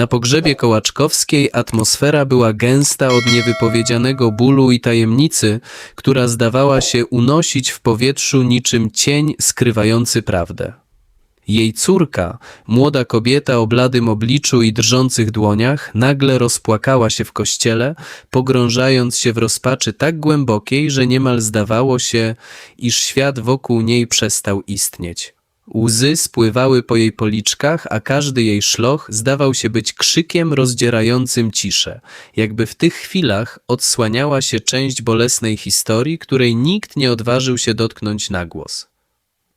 Na pogrzebie Kołaczkowskiej atmosfera była gęsta od niewypowiedzianego bólu i tajemnicy, która zdawała się unosić w powietrzu niczym cień skrywający prawdę. Jej córka, młoda kobieta o bladym obliczu i drżących dłoniach, nagle rozpłakała się w kościele, pogrążając się w rozpaczy tak głębokiej, że niemal zdawało się, iż świat wokół niej przestał istnieć. Łzy spływały po jej policzkach, a każdy jej szloch zdawał się być krzykiem rozdzierającym ciszę, jakby w tych chwilach odsłaniała się część bolesnej historii, której nikt nie odważył się dotknąć na głos.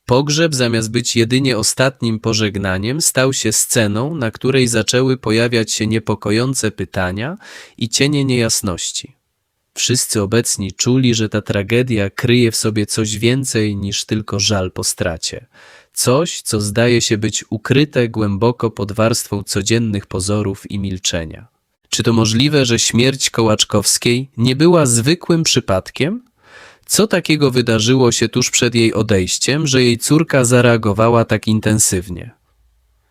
Pogrzeb, zamiast być jedynie ostatnim pożegnaniem, stał się sceną, na której zaczęły pojawiać się niepokojące pytania i cienie niejasności. Wszyscy obecni czuli, że ta tragedia kryje w sobie coś więcej niż tylko żal po stracie. Coś, co zdaje się być ukryte głęboko pod warstwą codziennych pozorów i milczenia. Czy to możliwe, że śmierć Kołaczkowskiej nie była zwykłym przypadkiem? Co takiego wydarzyło się tuż przed jej odejściem, że jej córka zareagowała tak intensywnie?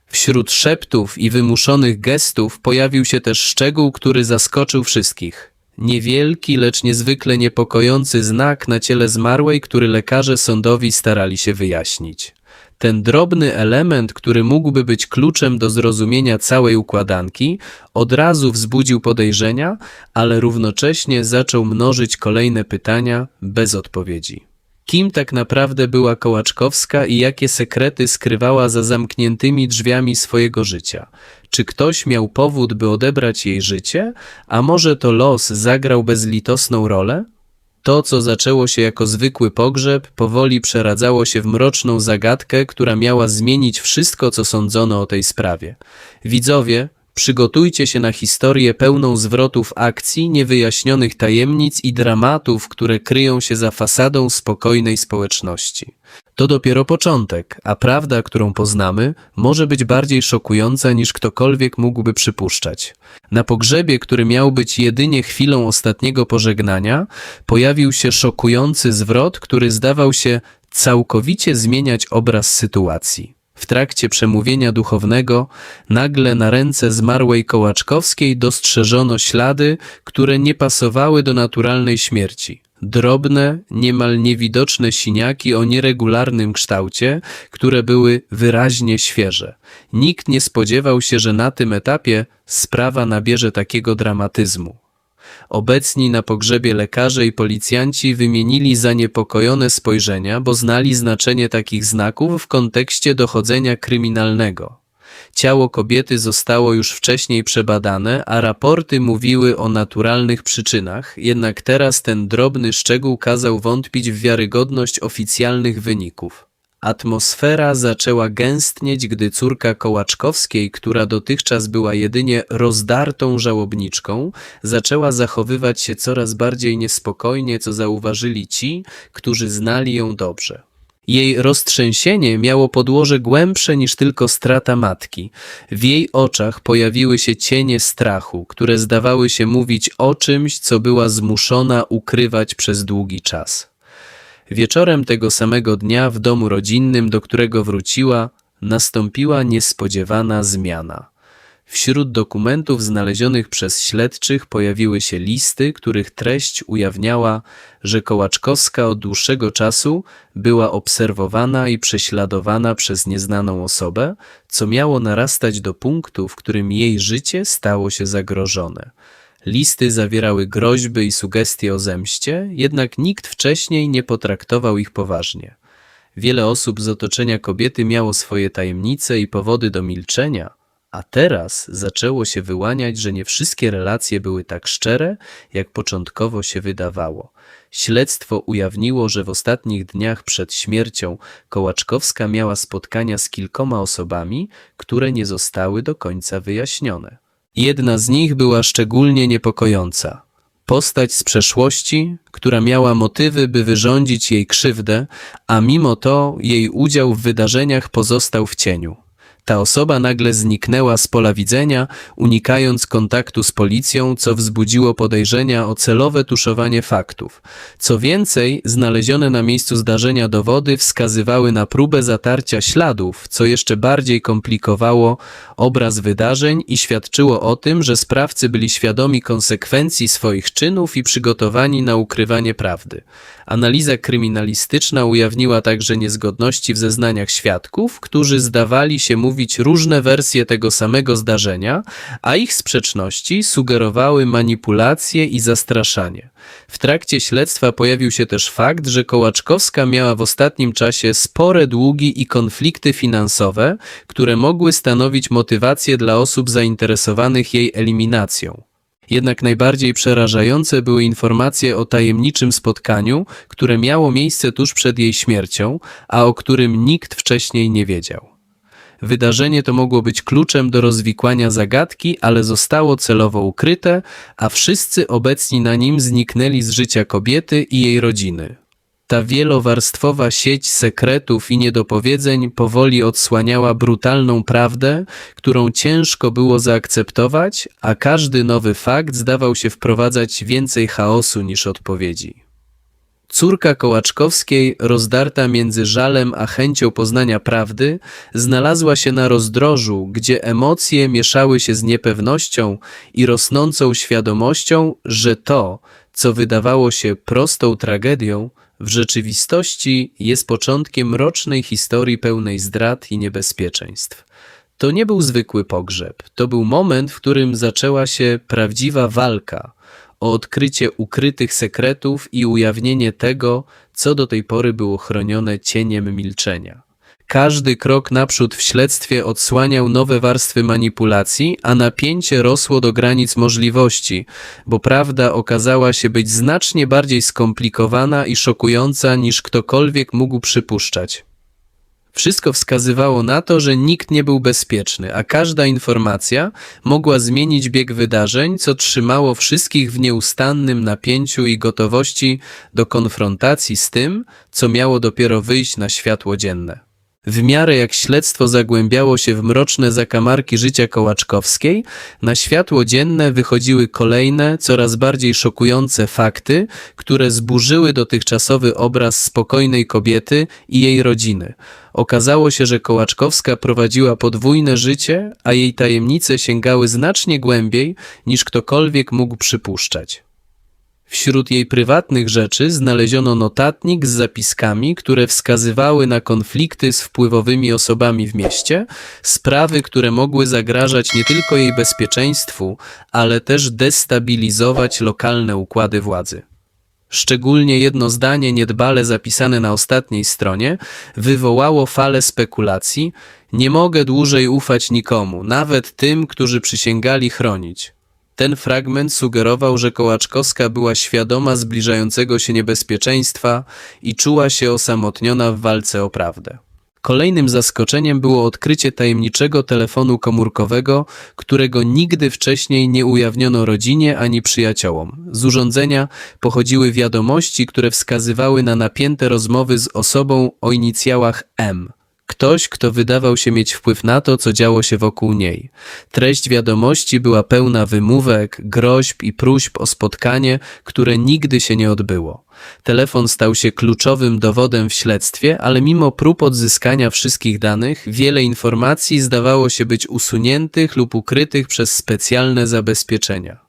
Wśród szeptów i wymuszonych gestów pojawił się też szczegół, który zaskoczył wszystkich. Niewielki, lecz niezwykle niepokojący znak na ciele zmarłej, który lekarze sądowi starali się wyjaśnić. Ten drobny element, który mógłby być kluczem do zrozumienia całej układanki, od razu wzbudził podejrzenia, ale równocześnie zaczął mnożyć kolejne pytania bez odpowiedzi. Kim tak naprawdę była Kołaczkowska i jakie sekrety skrywała za zamkniętymi drzwiami swojego życia? Czy ktoś miał powód, by odebrać jej życie, a może to los zagrał bezlitosną rolę? To, co zaczęło się jako zwykły pogrzeb, powoli przeradzało się w mroczną zagadkę, która miała zmienić wszystko, co sądzono o tej sprawie. Widzowie, przygotujcie się na historię pełną zwrotów akcji, niewyjaśnionych tajemnic i dramatów, które kryją się za fasadą spokojnej społeczności. To dopiero początek, a prawda, którą poznamy, może być bardziej szokująca niż ktokolwiek mógłby przypuszczać. Na pogrzebie, który miał być jedynie chwilą ostatniego pożegnania, pojawił się szokujący zwrot, który zdawał się całkowicie zmieniać obraz sytuacji. W trakcie przemówienia duchownego nagle na ręce zmarłej Kołaczkowskiej dostrzeżono ślady, które nie pasowały do naturalnej śmierci. Drobne, niemal niewidoczne siniaki o nieregularnym kształcie, które były wyraźnie świeże. Nikt nie spodziewał się, że na tym etapie sprawa nabierze takiego dramatyzmu. Obecni na pogrzebie lekarze i policjanci wymienili zaniepokojone spojrzenia, bo znali znaczenie takich znaków w kontekście dochodzenia kryminalnego. Ciało kobiety zostało już wcześniej przebadane, a raporty mówiły o naturalnych przyczynach, jednak teraz ten drobny szczegół kazał wątpić w wiarygodność oficjalnych wyników. Atmosfera zaczęła gęstnieć, gdy córka Kołaczkowskiej, która dotychczas była jedynie rozdartą żałobniczką, zaczęła zachowywać się coraz bardziej niespokojnie, co zauważyli ci, którzy znali ją dobrze. Jej roztrzęsienie miało podłoże głębsze niż tylko strata matki. W jej oczach pojawiły się cienie strachu, które zdawały się mówić o czymś, co była zmuszona ukrywać przez długi czas. Wieczorem tego samego dnia w domu rodzinnym, do którego wróciła, nastąpiła niespodziewana zmiana. Wśród dokumentów znalezionych przez śledczych pojawiły się listy, których treść ujawniała, że Kołaczkowska od dłuższego czasu była obserwowana i prześladowana przez nieznaną osobę, co miało narastać do punktu, w którym jej życie stało się zagrożone. Listy zawierały groźby i sugestie o zemście, jednak nikt wcześniej nie potraktował ich poważnie. Wiele osób z otoczenia kobiety miało swoje tajemnice i powody do milczenia, a teraz zaczęło się wyłaniać, że nie wszystkie relacje były tak szczere, jak początkowo się wydawało. Śledztwo ujawniło, że w ostatnich dniach przed śmiercią Kołaczkowska miała spotkania z kilkoma osobami, które nie zostały do końca wyjaśnione. Jedna z nich była szczególnie niepokojąca. Postać z przeszłości, która miała motywy, by wyrządzić jej krzywdę, a mimo to jej udział w wydarzeniach pozostał w cieniu. Ta osoba nagle zniknęła z pola widzenia, unikając kontaktu z policją, co wzbudziło podejrzenia o celowe tuszowanie faktów. Co więcej, znalezione na miejscu zdarzenia dowody wskazywały na próbę zatarcia śladów, co jeszcze bardziej komplikowało obraz wydarzeń i świadczyło o tym, że sprawcy byli świadomi konsekwencji swoich czynów i przygotowani na ukrywanie prawdy. Analiza kryminalistyczna ujawniła także niezgodności w zeznaniach świadków, którzy zdawali się mówić różne wersje tego samego zdarzenia, a ich sprzeczności sugerowały manipulacje i zastraszanie. W trakcie śledztwa pojawił się też fakt, że Kołaczkowska miała w ostatnim czasie spore długi i konflikty finansowe, które mogły stanowić motywację dla osób zainteresowanych jej eliminacją. Jednak najbardziej przerażające były informacje o tajemniczym spotkaniu, które miało miejsce tuż przed jej śmiercią, a o którym nikt wcześniej nie wiedział. Wydarzenie to mogło być kluczem do rozwikłania zagadki, ale zostało celowo ukryte, a wszyscy obecni na nim zniknęli z życia kobiety i jej rodziny. Ta wielowarstwowa sieć sekretów i niedopowiedzeń powoli odsłaniała brutalną prawdę, którą ciężko było zaakceptować, a każdy nowy fakt zdawał się wprowadzać więcej chaosu niż odpowiedzi. Córka Kołaczkowskiej, rozdarta między żalem a chęcią poznania prawdy, znalazła się na rozdrożu, gdzie emocje mieszały się z niepewnością i rosnącą świadomością, że to, co wydawało się prostą tragedią, w rzeczywistości jest początkiem mrocznej historii pełnej zdrad i niebezpieczeństw. To nie był zwykły pogrzeb, to był moment, w którym zaczęła się prawdziwa walka o odkrycie ukrytych sekretów i ujawnienie tego, co do tej pory było chronione cieniem milczenia. Każdy krok naprzód w śledztwie odsłaniał nowe warstwy manipulacji, a napięcie rosło do granic możliwości, bo prawda okazała się być znacznie bardziej skomplikowana i szokująca niż ktokolwiek mógł przypuszczać. Wszystko wskazywało na to, że nikt nie był bezpieczny, a każda informacja mogła zmienić bieg wydarzeń, co trzymało wszystkich w nieustannym napięciu i gotowości do konfrontacji z tym, co miało dopiero wyjść na światło dzienne. W miarę jak śledztwo zagłębiało się w mroczne zakamarki życia Kołaczkowskiej, na światło dzienne wychodziły kolejne, coraz bardziej szokujące fakty, które zburzyły dotychczasowy obraz spokojnej kobiety i jej rodziny. Okazało się, że Kołaczkowska prowadziła podwójne życie, a jej tajemnice sięgały znacznie głębiej niż ktokolwiek mógł przypuszczać. Wśród jej prywatnych rzeczy znaleziono notatnik z zapiskami, które wskazywały na konflikty z wpływowymi osobami w mieście, sprawy, które mogły zagrażać nie tylko jej bezpieczeństwu, ale też destabilizować lokalne układy władzy. Szczególnie jedno zdanie niedbale zapisane na ostatniej stronie wywołało falę spekulacji. Nie mogę dłużej ufać nikomu, nawet tym, którzy przysięgali chronić. Ten fragment sugerował, że Kołaczkowska była świadoma zbliżającego się niebezpieczeństwa i czuła się osamotniona w walce o prawdę. Kolejnym zaskoczeniem było odkrycie tajemniczego telefonu komórkowego, którego nigdy wcześniej nie ujawniono rodzinie ani przyjaciołom. Z urządzenia pochodziły wiadomości, które wskazywały na napięte rozmowy z osobą o inicjałach M. Ktoś, kto wydawał się mieć wpływ na to, co działo się wokół niej. Treść wiadomości była pełna wymówek, groźb i próśb o spotkanie, które nigdy się nie odbyło. Telefon stał się kluczowym dowodem w śledztwie, ale mimo prób odzyskania wszystkich danych, wiele informacji zdawało się być usuniętych lub ukrytych przez specjalne zabezpieczenia.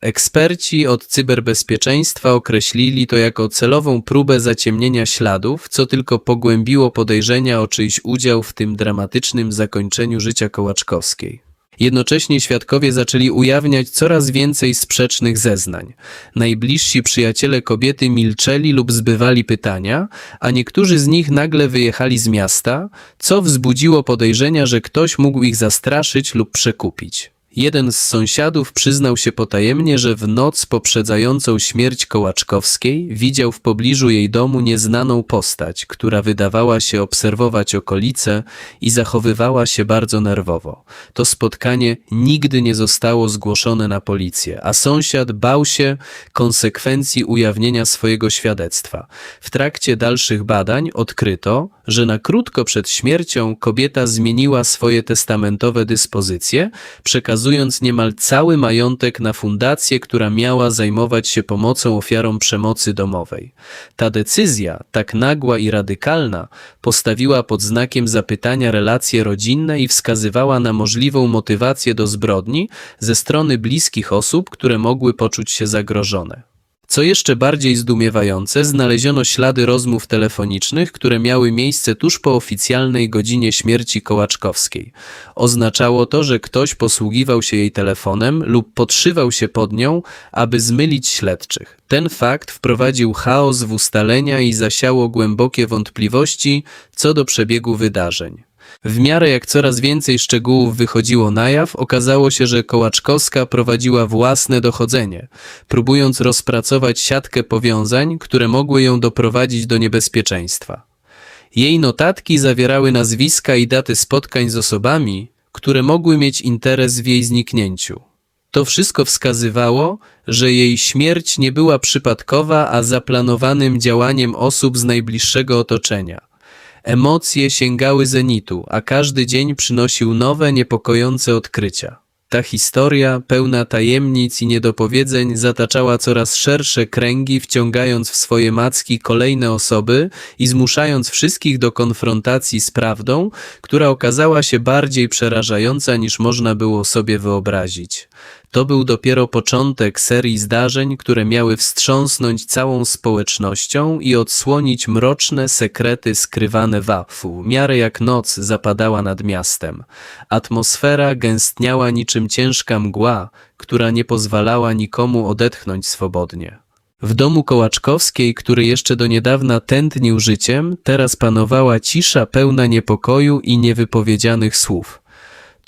Eksperci od cyberbezpieczeństwa określili to jako celową próbę zaciemnienia śladów, co tylko pogłębiło podejrzenia o czyjś udział w tym dramatycznym zakończeniu życia Kołaczkowskiej. Jednocześnie świadkowie zaczęli ujawniać coraz więcej sprzecznych zeznań. Najbliżsi przyjaciele kobiety milczeli lub zbywali pytania, a niektórzy z nich nagle wyjechali z miasta, co wzbudziło podejrzenia, że ktoś mógł ich zastraszyć lub przekupić. Jeden z sąsiadów przyznał się potajemnie, że w noc poprzedzającą śmierć Kołaczkowskiej widział w pobliżu jej domu nieznaną postać, która wydawała się obserwować okolice i zachowywała się bardzo nerwowo. To spotkanie nigdy nie zostało zgłoszone na policję, a sąsiad bał się konsekwencji ujawnienia swojego świadectwa. W trakcie dalszych badań odkryto, że na krótko przed śmiercią kobieta zmieniła swoje testamentowe dyspozycje, przekazując niemal cały majątek na fundację, która miała zajmować się pomocą ofiarom przemocy domowej. Ta decyzja, tak nagła i radykalna, postawiła pod znakiem zapytania relacje rodzinne i wskazywała na możliwą motywację do zbrodni ze strony bliskich osób, które mogły poczuć się zagrożone. Co jeszcze bardziej zdumiewające, znaleziono ślady rozmów telefonicznych, które miały miejsce tuż po oficjalnej godzinie śmierci Kołaczkowskiej. Oznaczało to, że ktoś posługiwał się jej telefonem lub podszywał się pod nią, aby zmylić śledczych. Ten fakt wprowadził chaos w ustalenia i zasiało głębokie wątpliwości co do przebiegu wydarzeń. W miarę jak coraz więcej szczegółów wychodziło na jaw, okazało się, że Kołaczkowska prowadziła własne dochodzenie, próbując rozpracować siatkę powiązań, które mogły ją doprowadzić do niebezpieczeństwa. Jej notatki zawierały nazwiska i daty spotkań z osobami, które mogły mieć interes w jej zniknięciu. To wszystko wskazywało, że jej śmierć nie była przypadkowa, a zaplanowanym działaniem osób z najbliższego otoczenia. Emocje sięgały zenitu, a każdy dzień przynosił nowe, niepokojące odkrycia. Ta historia, pełna tajemnic i niedopowiedzeń, zataczała coraz szersze kręgi, wciągając w swoje macki kolejne osoby i zmuszając wszystkich do konfrontacji z prawdą, która okazała się bardziej przerażająca niż można było sobie wyobrazić. To był dopiero początek serii zdarzeń, które miały wstrząsnąć całą społecznością i odsłonić mroczne sekrety skrywane w afu. Miarę jak noc zapadała nad miastem. Atmosfera gęstniała niczym ciężka mgła, która nie pozwalała nikomu odetchnąć swobodnie. W domu Kołaczkowskiej, który jeszcze do niedawna tętnił życiem, teraz panowała cisza pełna niepokoju i niewypowiedzianych słów.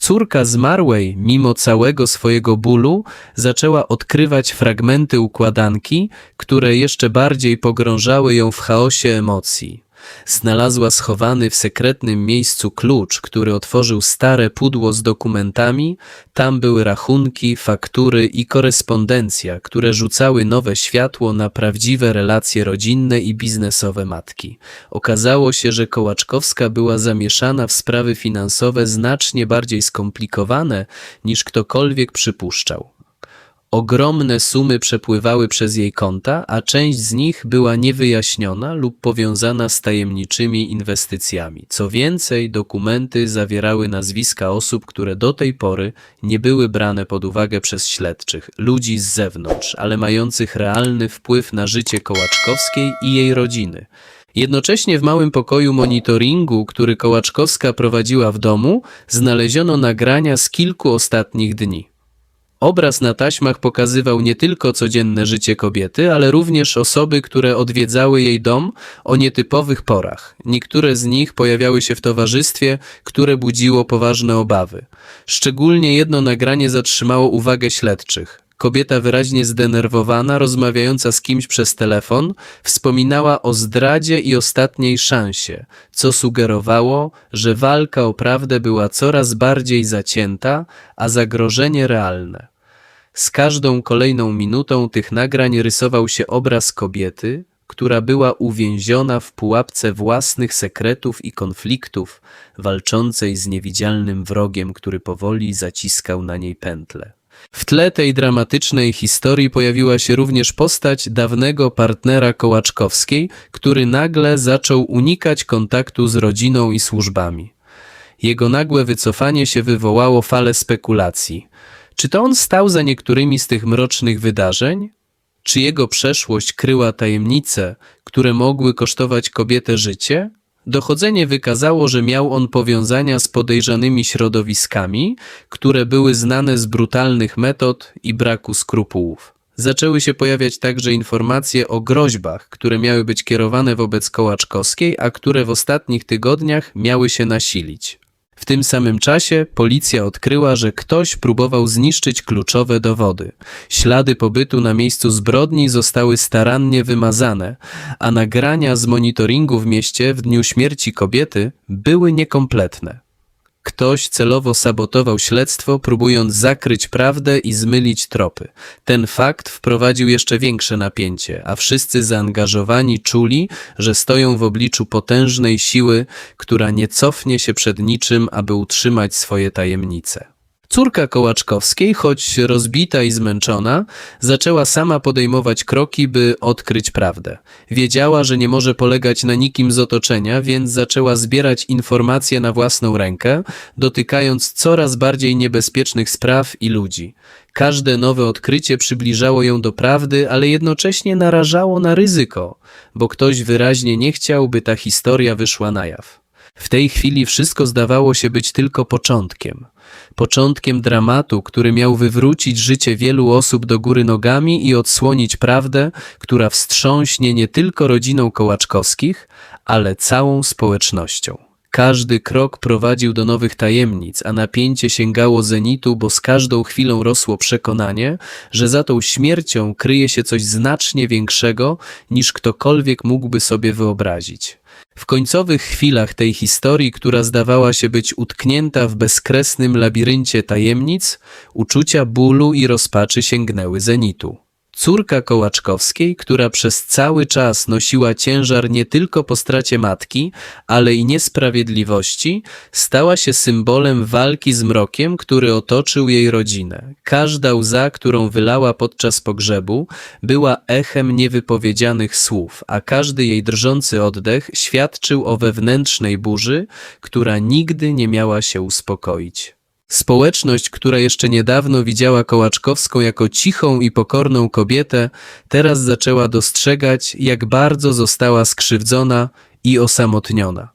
Córka zmarłej, mimo całego swojego bólu, zaczęła odkrywać fragmenty układanki, które jeszcze bardziej pogrążały ją w chaosie emocji. Znalazła schowany w sekretnym miejscu klucz, który otworzył stare pudło z dokumentami. Tam były rachunki, faktury i korespondencja, które rzucały nowe światło na prawdziwe relacje rodzinne i biznesowe matki. Okazało się, że Kołaczkowska była zamieszana w sprawy finansowe znacznie bardziej skomplikowane niż ktokolwiek przypuszczał. Ogromne sumy przepływały przez jej konta, a część z nich była niewyjaśniona lub powiązana z tajemniczymi inwestycjami. Co więcej, dokumenty zawierały nazwiska osób, które do tej pory nie były brane pod uwagę przez śledczych, ludzi z zewnątrz, ale mających realny wpływ na życie Kołaczkowskiej i jej rodziny. Jednocześnie w małym pokoju monitoringu, który Kołaczkowska prowadziła w domu, znaleziono nagrania z kilku ostatnich dni. Obraz na taśmach pokazywał nie tylko codzienne życie kobiety, ale również osoby, które odwiedzały jej dom o nietypowych porach. Niektóre z nich pojawiały się w towarzystwie, które budziło poważne obawy. Szczególnie jedno nagranie zatrzymało uwagę śledczych. Kobieta wyraźnie zdenerwowana, rozmawiająca z kimś przez telefon, wspominała o zdradzie i ostatniej szansie, co sugerowało, że walka o prawdę była coraz bardziej zacięta, a zagrożenie realne. Z każdą kolejną minutą tych nagrań rysował się obraz kobiety, która była uwięziona w pułapce własnych sekretów i konfliktów, walczącej z niewidzialnym wrogiem, który powoli zaciskał na niej pętle. W tle tej dramatycznej historii pojawiła się również postać dawnego partnera Kołaczkowskiej, który nagle zaczął unikać kontaktu z rodziną i służbami. Jego nagłe wycofanie się wywołało falę spekulacji. Czy to on stał za niektórymi z tych mrocznych wydarzeń? Czy jego przeszłość kryła tajemnice, które mogły kosztować kobietę życie? Dochodzenie wykazało, że miał on powiązania z podejrzanymi środowiskami, które były znane z brutalnych metod i braku skrupułów. Zaczęły się pojawiać także informacje o groźbach, które miały być kierowane wobec Kołaczkowskiej, a które w ostatnich tygodniach miały się nasilić. W tym samym czasie policja odkryła, że ktoś próbował zniszczyć kluczowe dowody. Ślady pobytu na miejscu zbrodni zostały starannie wymazane, a nagrania z monitoringu w mieście w dniu śmierci kobiety były niekompletne. Ktoś celowo sabotował śledztwo, próbując zakryć prawdę i zmylić tropy. Ten fakt wprowadził jeszcze większe napięcie, a wszyscy zaangażowani czuli, że stoją w obliczu potężnej siły, która nie cofnie się przed niczym, aby utrzymać swoje tajemnice. Córka Kołaczkowskiej, choć rozbita i zmęczona, zaczęła sama podejmować kroki, by odkryć prawdę. Wiedziała, że nie może polegać na nikim z otoczenia, więc zaczęła zbierać informacje na własną rękę, dotykając coraz bardziej niebezpiecznych spraw i ludzi. Każde nowe odkrycie przybliżało ją do prawdy, ale jednocześnie narażało na ryzyko, bo ktoś wyraźnie nie chciał, by ta historia wyszła na jaw. W tej chwili wszystko zdawało się być tylko początkiem. Początkiem dramatu, który miał wywrócić życie wielu osób do góry nogami i odsłonić prawdę, która wstrząśnie nie tylko rodziną Kołaczkowskich, ale całą społecznością. Każdy krok prowadził do nowych tajemnic, a napięcie sięgało zenitu, bo z każdą chwilą rosło przekonanie, że za tą śmiercią kryje się coś znacznie większego, niż ktokolwiek mógłby sobie wyobrazić. W końcowych chwilach tej historii, która zdawała się być utknięta w bezkresnym labiryncie tajemnic, uczucia bólu i rozpaczy sięgnęły zenitu. Córka Kołaczkowskiej, która przez cały czas nosiła ciężar nie tylko po stracie matki, ale i niesprawiedliwości, stała się symbolem walki z mrokiem, który otoczył jej rodzinę. Każda łza, którą wylała podczas pogrzebu, była echem niewypowiedzianych słów, a każdy jej drżący oddech świadczył o wewnętrznej burzy, która nigdy nie miała się uspokoić. Społeczność, która jeszcze niedawno widziała Kołaczkowską jako cichą i pokorną kobietę, teraz zaczęła dostrzegać, jak bardzo została skrzywdzona i osamotniona.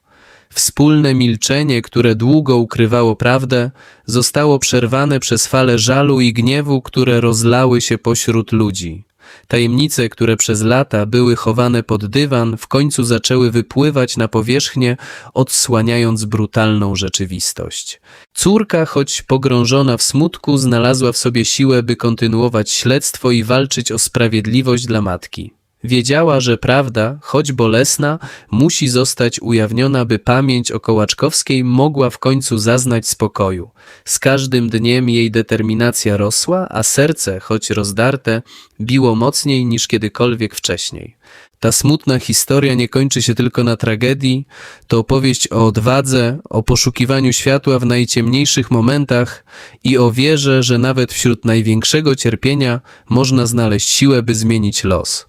Wspólne milczenie, które długo ukrywało prawdę, zostało przerwane przez fale żalu i gniewu, które rozlały się pośród ludzi. Tajemnice, które przez lata były chowane pod dywan, w końcu zaczęły wypływać na powierzchnię, odsłaniając brutalną rzeczywistość. Córka, choć pogrążona w smutku, znalazła w sobie siłę, by kontynuować śledztwo i walczyć o sprawiedliwość dla matki. Wiedziała, że prawda, choć bolesna, musi zostać ujawniona, by pamięć o Kołaczkowskiej mogła w końcu zaznać spokoju. Z każdym dniem jej determinacja rosła, a serce, choć rozdarte, biło mocniej niż kiedykolwiek wcześniej. Ta smutna historia nie kończy się tylko na tragedii, to opowieść o odwadze, o poszukiwaniu światła w najciemniejszych momentach i o wierze, że nawet wśród największego cierpienia można znaleźć siłę, by zmienić los.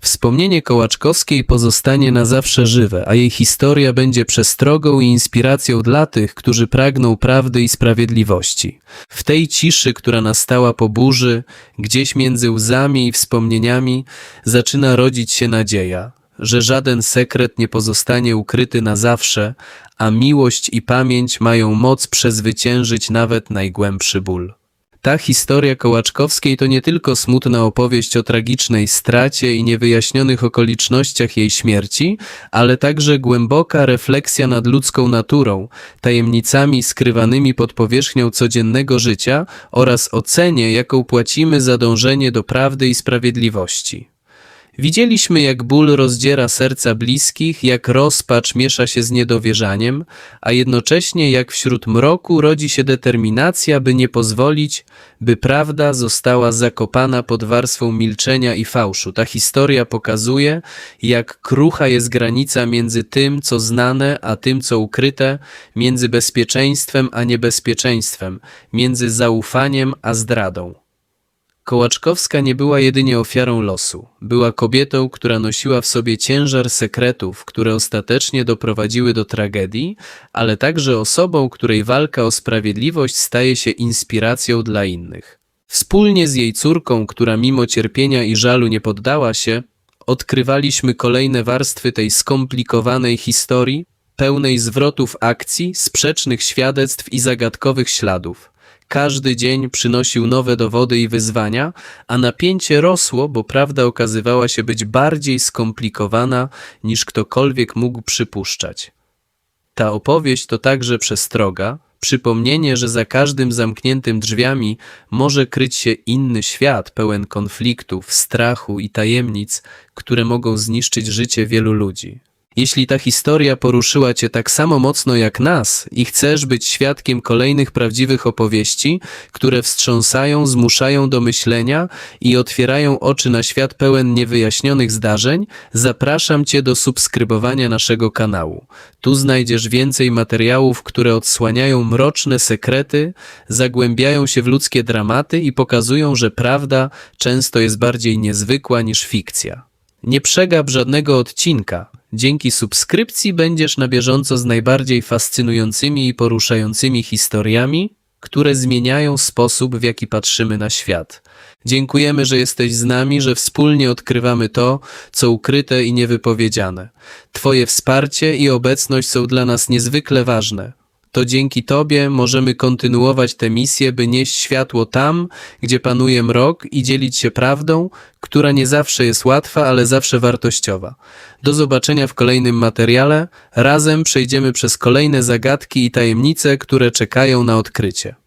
Wspomnienie Kołaczkowskiej pozostanie na zawsze żywe, a jej historia będzie przestrogą i inspiracją dla tych, którzy pragną prawdy i sprawiedliwości. W tej ciszy, która nastała po burzy, gdzieś między łzami i wspomnieniami, zaczyna rodzić się nadzieja, że żaden sekret nie pozostanie ukryty na zawsze, a miłość i pamięć mają moc przezwyciężyć nawet najgłębszy ból. Ta historia Kołaczkowskiej to nie tylko smutna opowieść o tragicznej stracie i niewyjaśnionych okolicznościach jej śmierci, ale także głęboka refleksja nad ludzką naturą, tajemnicami skrywanymi pod powierzchnią codziennego życia oraz ocenie, jaką płacimy za dążenie do prawdy i sprawiedliwości. Widzieliśmy, jak ból rozdziera serca bliskich, jak rozpacz miesza się z niedowierzaniem, a jednocześnie jak wśród mroku rodzi się determinacja, by nie pozwolić, by prawda została zakopana pod warstwą milczenia i fałszu. Ta historia pokazuje, jak krucha jest granica między tym, co znane, a tym, co ukryte, między bezpieczeństwem a niebezpieczeństwem, między zaufaniem a zdradą. Kołaczkowska nie była jedynie ofiarą losu. Była kobietą, która nosiła w sobie ciężar sekretów, które ostatecznie doprowadziły do tragedii, ale także osobą, której walka o sprawiedliwość staje się inspiracją dla innych. Wspólnie z jej córką, która mimo cierpienia i żalu nie poddała się, odkrywaliśmy kolejne warstwy tej skomplikowanej historii, pełnej zwrotów akcji, sprzecznych świadectw i zagadkowych śladów. Każdy dzień przynosił nowe dowody i wyzwania, a napięcie rosło, bo prawda okazywała się być bardziej skomplikowana niż ktokolwiek mógł przypuszczać. Ta opowieść to także przestroga, przypomnienie, że za każdym zamkniętym drzwiami może kryć się inny świat pełen konfliktów, strachu i tajemnic, które mogą zniszczyć życie wielu ludzi. Jeśli ta historia poruszyła Cię tak samo mocno jak nas i chcesz być świadkiem kolejnych prawdziwych opowieści, które wstrząsają, zmuszają do myślenia i otwierają oczy na świat pełen niewyjaśnionych zdarzeń, zapraszam Cię do subskrybowania naszego kanału. Tu znajdziesz więcej materiałów, które odsłaniają mroczne sekrety, zagłębiają się w ludzkie dramaty i pokazują, że prawda często jest bardziej niezwykła niż fikcja. Nie przegap żadnego odcinka. Dzięki subskrypcji będziesz na bieżąco z najbardziej fascynującymi i poruszającymi historiami, które zmieniają sposób, w jaki patrzymy na świat. Dziękujemy, że jesteś z nami, że wspólnie odkrywamy to, co ukryte i niewypowiedziane. Twoje wsparcie i obecność są dla nas niezwykle ważne. To dzięki Tobie możemy kontynuować tę misję, by nieść światło tam, gdzie panuje mrok i dzielić się prawdą, która nie zawsze jest łatwa, ale zawsze wartościowa. Do zobaczenia w kolejnym materiale. Razem przejdziemy przez kolejne zagadki i tajemnice, które czekają na odkrycie.